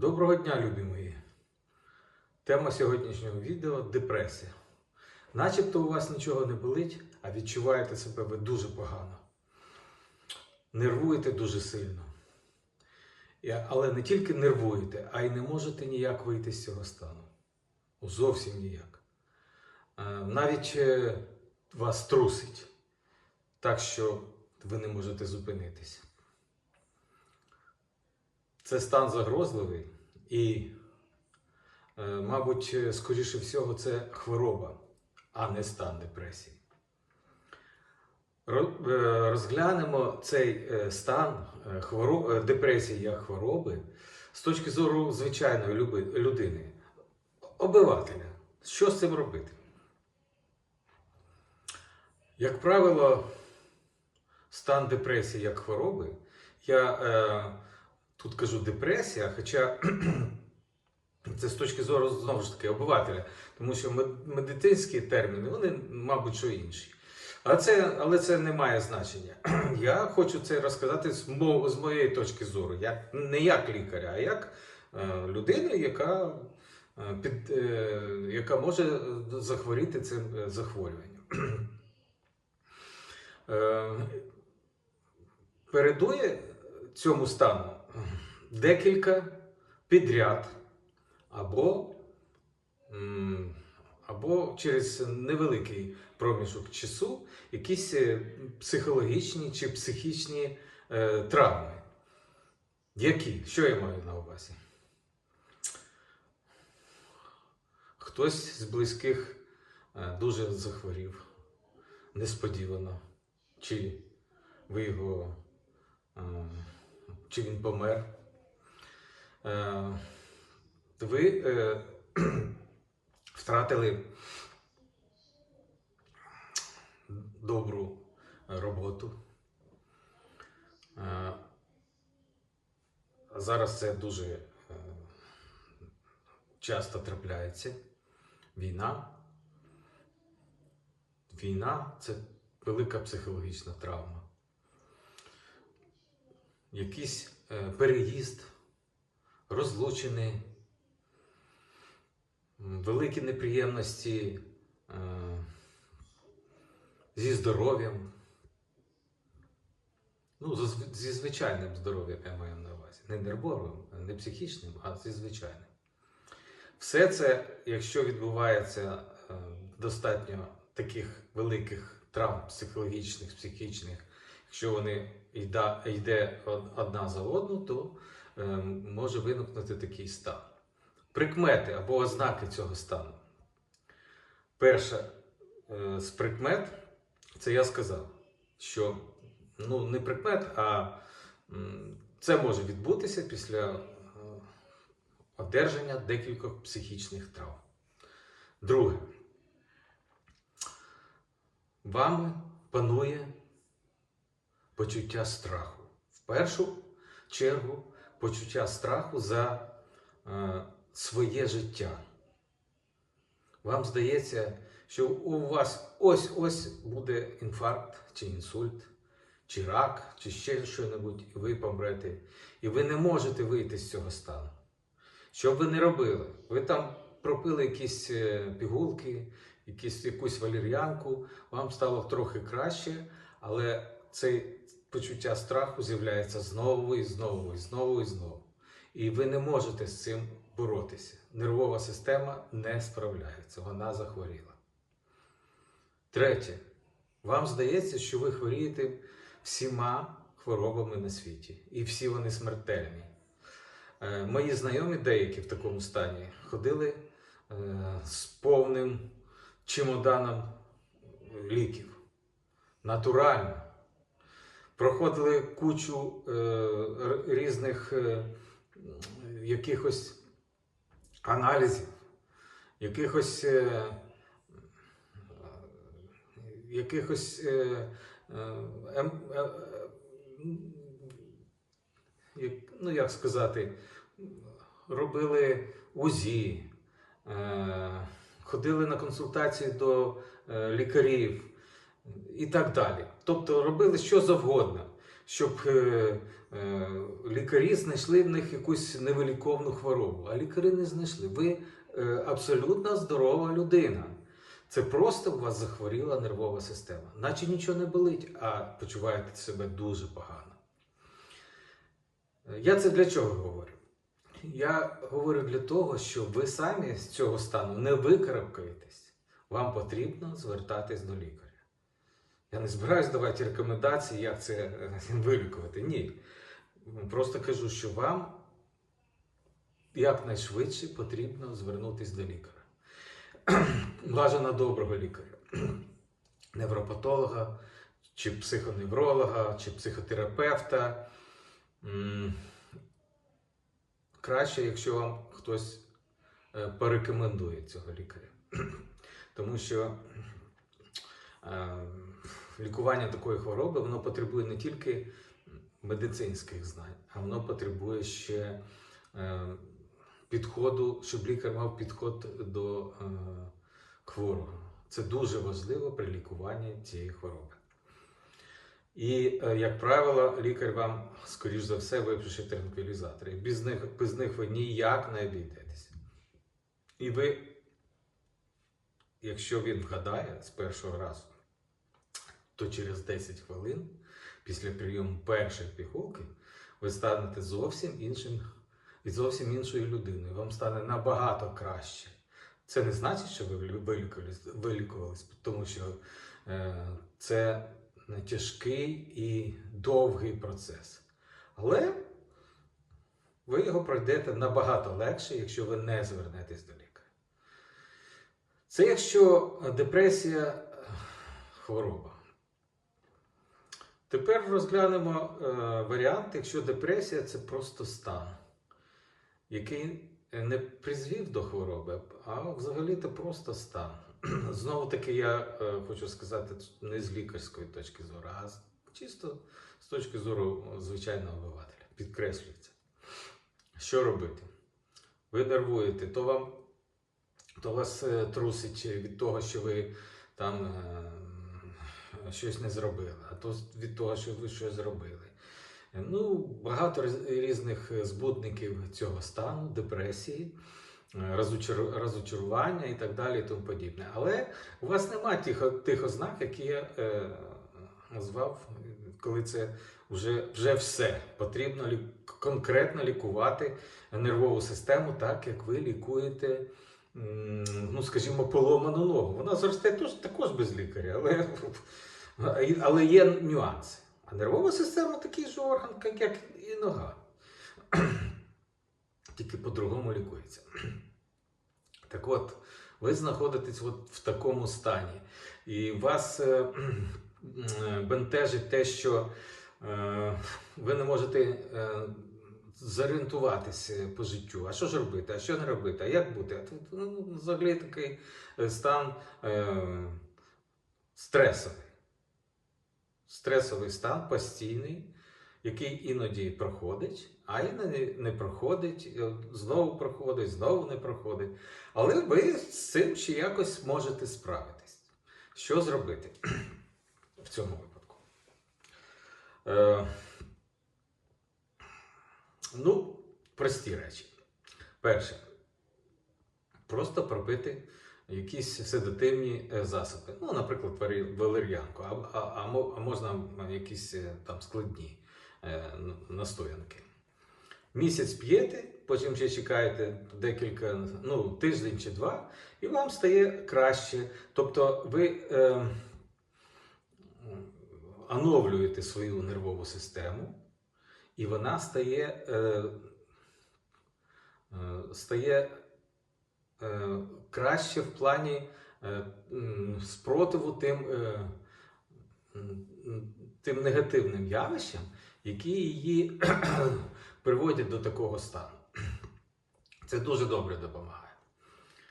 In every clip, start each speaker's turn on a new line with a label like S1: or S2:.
S1: Доброго дня, любі мої! Тема сьогоднішнього відео депресія. Начебто у вас нічого не болить, а відчуваєте себе ви дуже погано. Нервуєте дуже сильно. Але не тільки нервуєте, а й не можете ніяк вийти з цього стану. Зовсім ніяк. Е, Навіть е, вас трусить, так що ви не можете зупинитися. Це стан загрозливий і, е, мабуть, скоріше всього, це хвороба, а не стан депресії. Е, Розглянемо цей е, стан депресії як хвороби з точки зору звичайної людини, обивателя. Що з цим робити? Як правило, стан депресії як хвороби, я тут кажу депресія, хоча це з точки зору знову ж таки обивателя, тому що медицинські терміни, вони, мабуть, що інші. А це, але це не має значення. Я хочу це розказати з, мо- з моєї точки зору, як, не як лікаря, а як е, людини, яка, е, під, е, яка може захворіти цим е, захворюванням. Е, передує цьому стану декілька підряд або, або через невеликий проміжок часу якісь е, психологічні чи психічні е, травми. Які? Що я маю на увазі? Хтось з близьких е, дуже захворів несподівано, чи ви його, чи він помер. Е, Ви е, втратили добру роботу. Е, Зараз це дуже часто трапляється. Війна. Війна це велика психологічна травма. Якийсь е, переїзд, розлучений, м, великі неприємності е, зі здоров'ям. Ну, зі звичайним здоров'ям я маю на увазі. Не нервовим, не психічним, а зі звичайним. Все це, якщо відбувається е, достатньо таких великих травм психологічних, психічних, якщо вони йде одна за одну, то е, може виникнути такий стан. Прикмети або ознаки цього стану. Перша е, з прикмет, це я сказав, що ну, не прикмет, а це може відбутися після е, одержання декількох психічних травм. Друге. Вами панує почуття страху. В першу чергу почуття страху за е, своє життя. Вам здається, що у вас ось-ось буде інфаркт чи інсульт, чи рак, чи ще що-небудь, і ви помрете. І ви не можете вийти з цього стану. Що б ви не робили? Ви там пропили якісь е, пігулки, якісь, якусь валір'янку, вам стало трохи краще, але це почуття страху з'являється знову і знову, і знову і знову. І ви не можете з цим боротися. Нервова система не справляється, вона захворіла. Третє. Вам здається, що ви хворієте всіма хворобами на світі, і всі вони смертельні. Е, Мої знайомі, деякі в такому стані, ходили е, з повним чемоданом ліків. Натурально. Проходили кучу е, різних е, якихось аналізів, якихось, е, якихось ем, ну як сказати, робили УЗІ, ходили на консультації до лікарів і так далі. Тобто робили що завгодно, щоб е, е, лікарі знайшли в них якусь невиліковну хворобу. А лікарі не знайшли. Ви е, абсолютно здорова людина. Це просто у вас захворіла нервова система. Наче нічого не болить, а почуваєте себе дуже погано. Я це для чого говорю? Я говорю для того, що ви самі з цього стану не викарабкаєтесь. Вам потрібно звертатись до лікаря. Я не збираюсь давати рекомендації, як це е, вилікувати. Ні. Просто кажу, що вам якнайшвидше потрібно звернутися до лікаря. Бажано доброго лікаря, невропатолога, чи психоневролога, чи психотерапевта. Краще, якщо вам хтось е, порекомендує цього лікаря. Тому що лікування такої хвороби воно потребує не тільки медицинських знань, а воно потребує ще е, підходу, щоб лікар мав підход до е, хворого. Це дуже важливо при лікуванні цієї хвороби. І, е, як правило, лікар вам, скоріш за все, випише транквілізатори. Без них, без них ви ніяк не обійдетеся. І ви, якщо він вгадає з першого разу, то через 10 хвилин після прийому першої пігулки ви станете зовсім іншим і зовсім іншою людиною. Вам стане набагато краще. Це не значить, що ви вилікувались, тому що е, це тяжкий і довгий процес. Але ви його пройдете набагато легше, якщо ви не звернетесь до лікаря. Це якщо депресія е, хвороба. Тепер розглянемо е, варіант, якщо депресія це просто стан, який не призвів до хвороби, а взагалі це просто стан. Знову таки, я е, хочу сказати не з лікарської точки зору, а чисто з точки зору звичайного обивателя. Підкреслюю це. Що робити? Ви нервуєте, то вам то вас е, трусить від того, що ви там е, щось не зробили, а то від того, що ви щось зробили. Ну, багато різних збутників цього стану, депресії, е, розочар- розочарування і так далі, і тому подібне. Але у вас немає тих, тих ознак, які я е, назвав, коли це вже, вже все. Потрібно лі- конкретно лікувати нервову систему, так як ви лікуєте. Ну, скажімо, поломану ногу. Вона зросте також без лікаря, але, але є нюанси. А нервова система такий же орган, як- і нога. Тільки по-другому лікується. Так от, ви знаходитесь от в такому стані, і вас е, бентежить те, що е, ви не можете е, зорієнтуватися по життю. А що ж робити? А що не робити? А як бути? А тут ну, взагалі такий стан стресовий. Стресовий стан постійний, який іноді проходить, а іноді не проходить, е, знову проходить, знову не проходить. Але ви з цим ще якось можете справитись. Що зробити в цьому випадку? Е, ну, прості речі. Перше, просто пропити якісь седативні е, засоби. Ну, наприклад, валер'янку, а, а, а, можна якісь е, там складні е, настоянки. Місяць п'єте, потім ще чекаєте декілька, ну, тиждень чи два, і вам стає краще. Тобто ви е, оновлюєте свою нервову систему, і вона стає, е, стає краще в плані е, спротиву тим, е, тим негативним явищам, які її приводять до такого стану. Це дуже добре допомагає.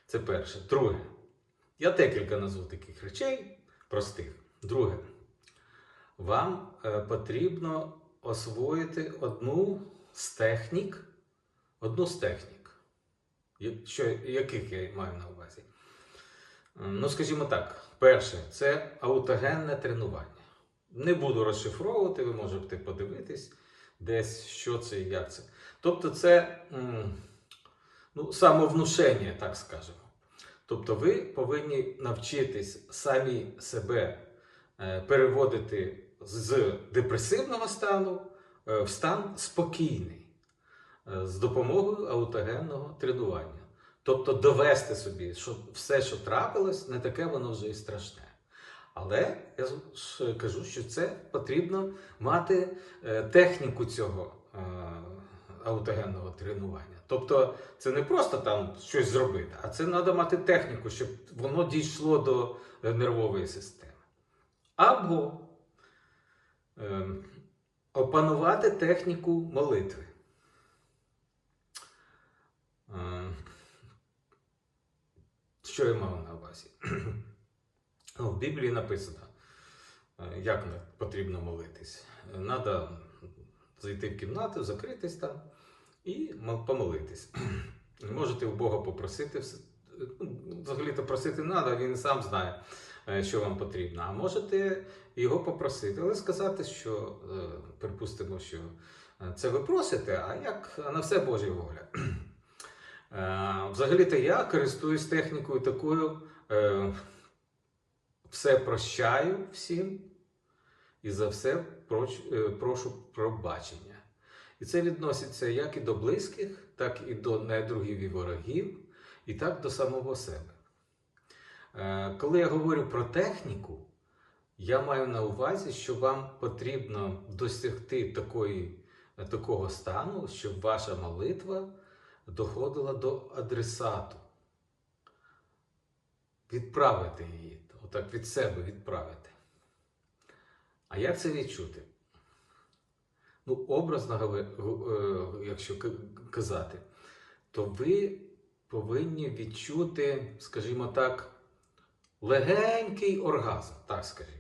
S1: Це перше. Друге. Я декілька назву таких речей простих. Друге. Вам е, потрібно освоїти одну з технік, одну з технік. Що, яких я маю на увазі? Ну, скажімо так, перше, це аутогенне тренування. Не буду розшифровувати, ви можете подивитись десь, що це і як це. Тобто, це ну, самовнушення, так скажемо. Тобто, ви повинні навчитись самі себе е, переводити з депресивного стану е, в стан спокійний з допомогою аутогенного тренування. Тобто довести собі, що все, що трапилось, не таке воно вже і страшне. Але я кажу, що це потрібно мати е, техніку цього е, аутогенного тренування. Тобто це не просто там щось зробити, а це треба мати техніку, щоб воно дійшло до е, нервової системи. Або е, опанувати техніку молитви. Що я мав на увазі? Ну, В Біблії написано, е, як потрібно молитись. Треба зайти в кімнату, закритись там і помолитись. Можете у Бога попросити. Ну, Взагалі-то просити треба, він сам знає, е, що вам потрібно. А можете його попросити, але сказати, що, е, припустимо, що це ви просите, а як на все Божа воля. Е, Взагалі-то я користуюсь технікою такою. е, все прощаю всім і за все е, прошу пробачення. І це відноситься як і до близьких, так і до недругів і ворогів, і так до самого себе. Коли я говорю про техніку, я маю на увазі, що вам потрібно досягти такої, такого стану, щоб ваша молитва доходила до адресату. Відправити її, отак від себе відправити. А як це відчути? Ну, образно е, якщо казати, то ви повинні відчути, скажімо так, легенький оргазм, так скажімо.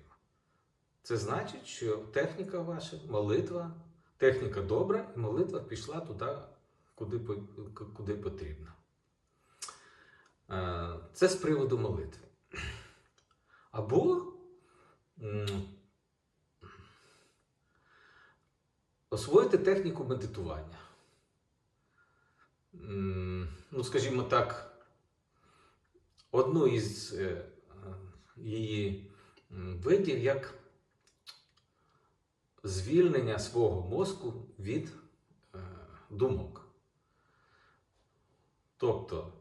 S1: Це значить, що техніка ваша, молитва, техніка добра, і молитва пішла туди, куди, куди потрібно. Е, Це з приводу молитви. Або освоїти техніку медитування. Ну, скажімо так, одну із е, її видів як звільнення свого мозку від е, думок. Тобто,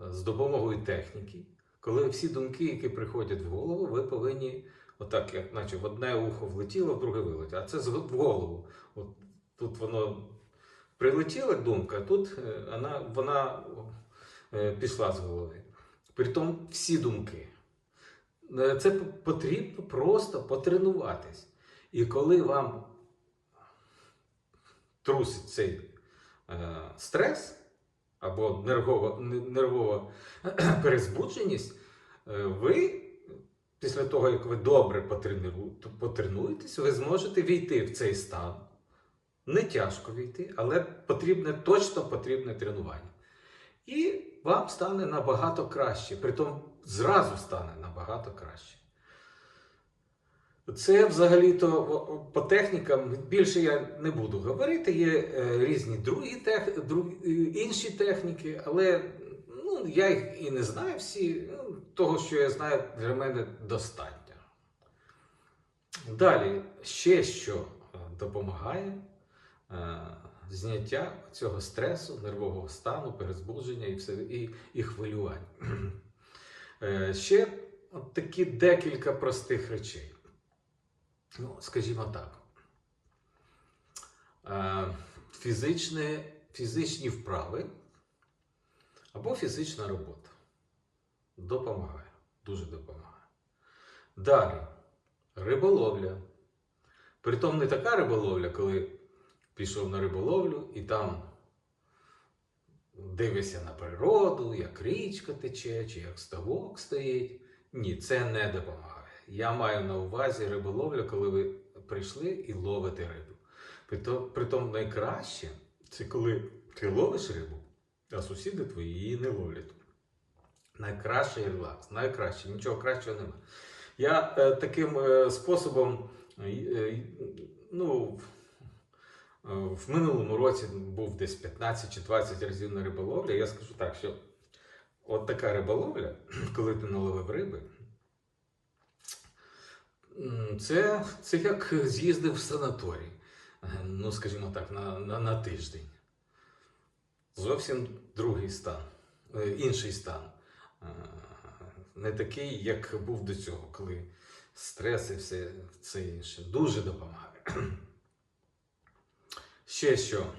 S1: е, з допомогою техніки, коли всі думки, які приходять в голову, ви повинні, отак, як наче в одне ухо влетіло, в друге вилетіло. А це в голову. От тут воно прилетіла думка, а тут е, вона, вона е, пішла з голови. Притом всі думки. Це потрібно просто потренуватись. І коли вам трусить цей е, стрес або нервова, перезбудженість, е, ви після того, як ви добре потренуєтесь, ви зможете війти в цей стан. Не тяжко війти, але потрібне, точно потрібне тренування. І вам стане набагато краще. Притом зразу стане набагато краще. Це взагалі-то по технікам більше я не буду говорити. Є е, різні другі тех, другі, е, інші техніки, але ну, я їх і не знаю всі. Ну, того, що я знаю, для мене достатньо. Далі, ще що е, допомагає зняття цього стресу, нервового стану, перезбудження і, все, і, і хвилювань. Ще от такі декілька простих речей. Ну, скажімо так. Е, Фізичне, фізичні вправи або фізична робота. Допомагає. Дуже допомагає. Далі. Риболовля. Притом не така риболовля, коли пішов на риболовлю і там дивишся на природу, як річка тече, чи як ставок стоїть. Ні, це не допомагає. Я маю на увазі риболовлю, коли ви прийшли і ловите рибу. Притом, найкраще це коли ти ловиш рибу, а сусіди твої її не ловлять. Найкращий релакс, найкраще, нічого кращого немає. Я е, таким е, способом, е, е, ну, в- е, в минулому році був десь 15 чи 20 разів на риболовлі. Я скажу так, що от така риболовля, коли ти наловив риби, це, це як з'їздив в санаторій, е, ну, скажімо так, на, на, на тиждень. Зовсім другий стан, е, інший стан. Е, Не такий, як був до цього, коли стрес і все це інше. Дуже допомагає. Ще що.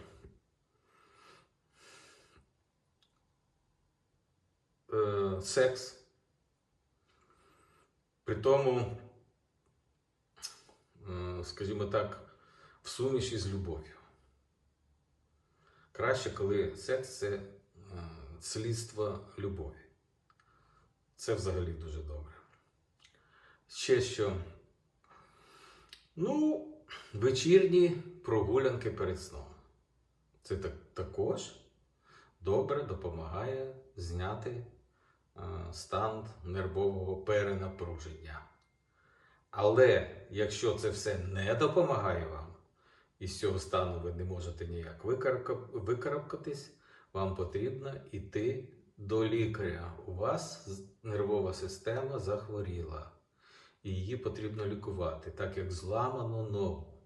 S1: Секс. При тому, скажімо так, в суміші з любов'ю. Краще, коли секс це е, слідство любові. Це взагалі дуже добре. Ще що. Ну, вечірні прогулянки перед сном. Це так, також добре допомагає зняти е, стан нервового перенапруження. Але якщо це все не допомагає вам, і з цього стану ви не можете ніяк викарабка- викарабкатись, вам потрібно йти до лікаря. У вас нервова система захворіла, і її потрібно лікувати, так як зламану ногу.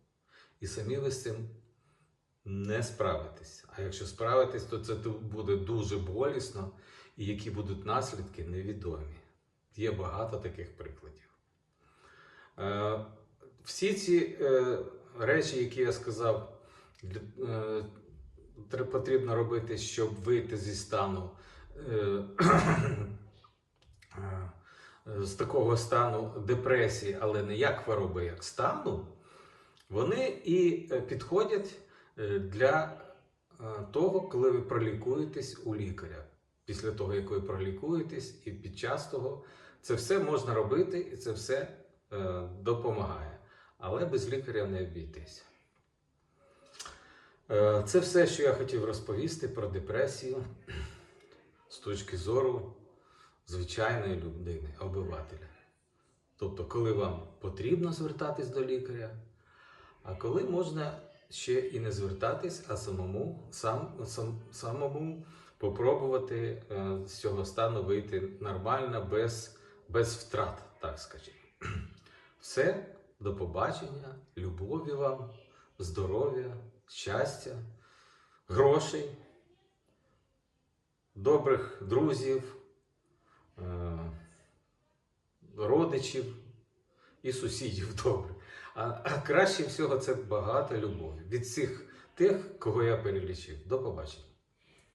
S1: І самі ви з цим не справитесь. А якщо справитесь, то це буде дуже болісно, і які будуть наслідки, невідомі. Є багато таких прикладів. Е, всі ці е, речі, які я сказав, е, потрібно робити, щоб вийти зі стану. З такого стану депресії, але не як хвороби, як стану, вони і підходять для того, коли ви пролікуєтесь у лікаря. Після того, як ви пролікуєтесь, і під час того, це все можна робити, і це все допомагає. Але без лікаря не обійтись. Е, Це все, що я хотів розповісти про депресію з точки зору звичайної людини, обивателя. Тобто, коли вам потрібно звертатись до лікаря, а коли можна ще і не звертатись, а самому, сам, сам, самому попробувати е, з цього стану вийти нормально, без, без втрат, так скажімо. Все, до побачення, любові вам, здоров'я, щастя, грошей, добрих друзів, е, родичів і сусідів добре. А, а краще всього це багато любові від всіх тих, кого я перелічив. До побачення.